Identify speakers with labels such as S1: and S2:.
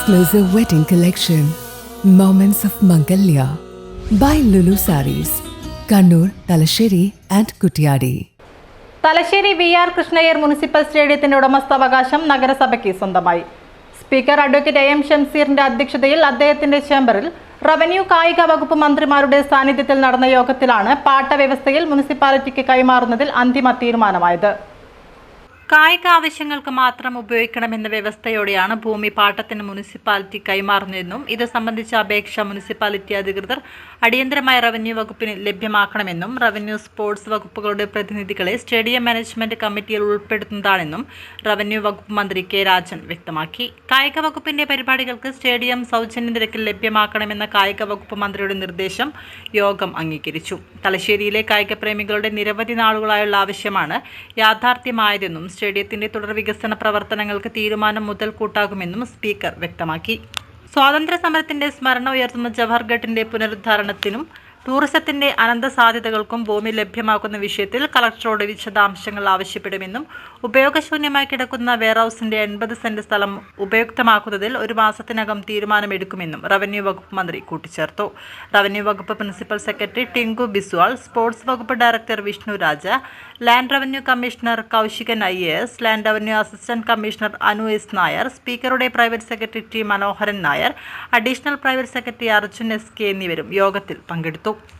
S1: exclusive wedding collection, Moments of Mangalya, by Lulu Saris, Kannur, Talasheri, and Kuttiady
S2: Thalassery V R Krishnayyar municipal സ്റ്റേഡിയത്തിന്റെ ഉടമസ്ഥാവകാശം നഗരസഭയ്ക്ക് സ്വന്തമായി. Speaker advocate A M ഷംസീറിന്റെ അധ്യക്ഷതയിൽ അദ്ദേഹത്തിന്റെ ചേംബറിൽ revenue കായിക വകുപ്പ് മന്ത്രിമാരുടെ സാന്നിധ്യത്തിൽ നടന്ന യോഗത്തിലാണ് പാട്ട വ്യവസ്ഥയിൽ മുനിസിപ്പാലിറ്റിക്ക് കൈമാറുന്നതിൽ അന്തിമ തീരുമാനമായത്. കായിക ആവശ്യങ്ങൾക്ക് മാത്രം ഉപയോഗിക്കണമെന്ന വ്യവസ്ഥയോടെയാണ് ഭൂമി പാട്ടത്തിന് മുനിസിപ്പാലിറ്റി കൈമാറുന്നതെന്നും ഇത് സംബന്ധിച്ച അപേക്ഷ മുനിസിപ്പാലിറ്റി അധികൃതർ അടിയന്തരമായ റവന്യൂ വകുപ്പിന് ലഭ്യമാക്കണമെന്നും റവന്യൂ സ്പോർട്സ് വകുപ്പുകളുടെ പ്രതിനിധികളെ സ്റ്റേഡിയം മാനേജ്മെന്റ് കമ്മിറ്റിയിൽ ഉൾപ്പെടുത്തുന്നതാണെന്നും റവന്യൂ വകുപ്പ് മന്ത്രി കെ രാജൻ വ്യക്തമാക്കി. കായിക വകുപ്പിന്റെ പരിപാടികൾക്ക് സ്റ്റേഡിയം സൗജന്യ നിരക്കിൽ ലഭ്യമാക്കണമെന്ന കായിക വകുപ്പ് മന്ത്രിയുടെ നിർദ്ദേശം യോഗം അംഗീകരിച്ചു. തലശ്ശേരിയിലെ കായിക പ്രേമികളുടെ നിരവധി നാളുകളായുള്ള ആവശ്യമാണ് യാഥാർത്ഥ്യമായതെന്നും സ്റ്റേഡിയത്തിന്റെ തുടർ വികസന പ്രവർത്തനങ്ങൾക്ക് തീരുമാനം മുതൽ കൂട്ടാകുമെന്നും സ്പീക്കർ വ്യക്തമാക്കി. സ്വാതന്ത്ര്യ സമരത്തിന്റെ സ്മരണ ഉയർത്തുന്ന ജവഹർഗട്ടിന്റെ പുനരുദ്ധാരണത്തിനും ടൂറിസത്തിന്റെ അനന്ത സാധ്യതകൾക്കും ഭൂമി ലഭ്യമാക്കുന്ന വിഷയത്തിൽ കളക്ടറോട് വിശദാംശങ്ങൾ ആവശ്യപ്പെടുമെന്നും ഉപയോഗശൂന്യമായി കിടക്കുന്ന വെയർഹൌസിന്റെ എൺപത് സെന്റ് സ്ഥലം ഉപയുക്തമാക്കുന്നതിൽ ഒരു മാസത്തിനകം തീരുമാനമെടുക്കുമെന്നും റവന്യൂ വകുപ്പ് മന്ത്രി കൂട്ടിച്ചേർത്തു. റവന്യൂ വകുപ്പ് principal secretary Tinku Biswal sports വകുപ്പ് director Vishnu Raja land revenue commissioner Kaushikan I S land revenue assistant commissioner Anu S Nair സ്പീക്കറുടെ private secretary T Manoharan Nair additional private secretary Arjun S K എന്നിവരും യോഗത്തിൽ പങ്കെടുത്തു. ตก